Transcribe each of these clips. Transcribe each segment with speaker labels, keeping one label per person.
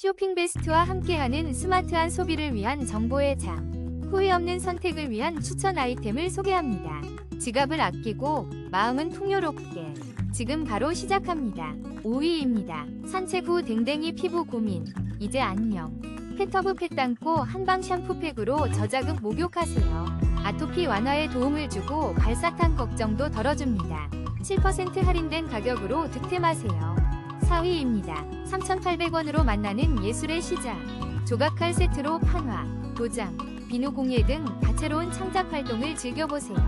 Speaker 1: 쇼핑 베스트와 함께하는 스마트한 소비를 위한 정보의 장. 후회 없는 선택을 위한 추천 아이템을 소개합니다. 지갑을 아끼고 마음은 풍요롭게. 지금 바로 시작합니다. 5위입니다. 산책 후 댕댕이 피부 고민. 이제 안녕. 펫터브 팩 담고 한방 샴푸팩으로 저자극 목욕하세요. 아토피 완화에 도움을 주고 발사탕 걱정도 덜어줍니다. 7% 할인된 가격으로 득템하세요. 4위입니다. 3,800원으로 만나는 예술의 시작. 조각칼 세트로 판화, 도장, 비누 공예 등 다채로운 창작 활동을 즐겨보세요.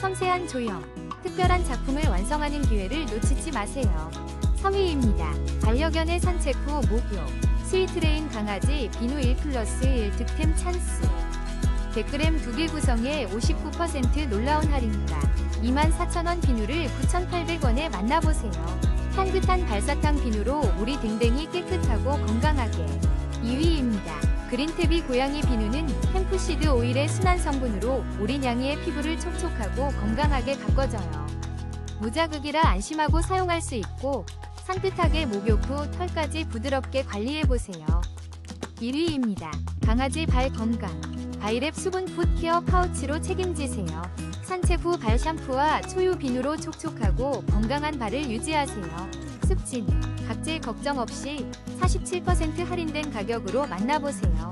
Speaker 1: 섬세한 조형, 특별한 작품을 완성하는 기회를 놓치지 마세요. 3위입니다. 반려견의 산책 후 목욕, 스위트레인 강아지 비누 1 플러스 1 득템 찬스. 100g 2개 구성에 59% 놀라운 할인가. 24,000원 비누를 9,800원에 만나보세요. 향긋한 발사탕 비누로 우리 댕댕이 깨끗하고 건강하게. 2위입니다. 그린탭이 고양이 비누는 햄프시드 오일의 순한 성분으로 우리 냥이의 피부를 촉촉하고 건강하게 가꿔줘요. 무자극이라 안심하고 사용할 수 있고 산뜻하게 목욕 후 털까지 부드럽게 관리해보세요. 1위입니다. 강아지 발 건강. 바이랩 수분 풋 케어 파우치로 책임지세요. 산책 후 발 샴푸와 초유 비누로 촉촉하고 건강한 발을 유지하세요. 습진, 각질 걱정 없이 47% 할인된 가격으로 만나보세요.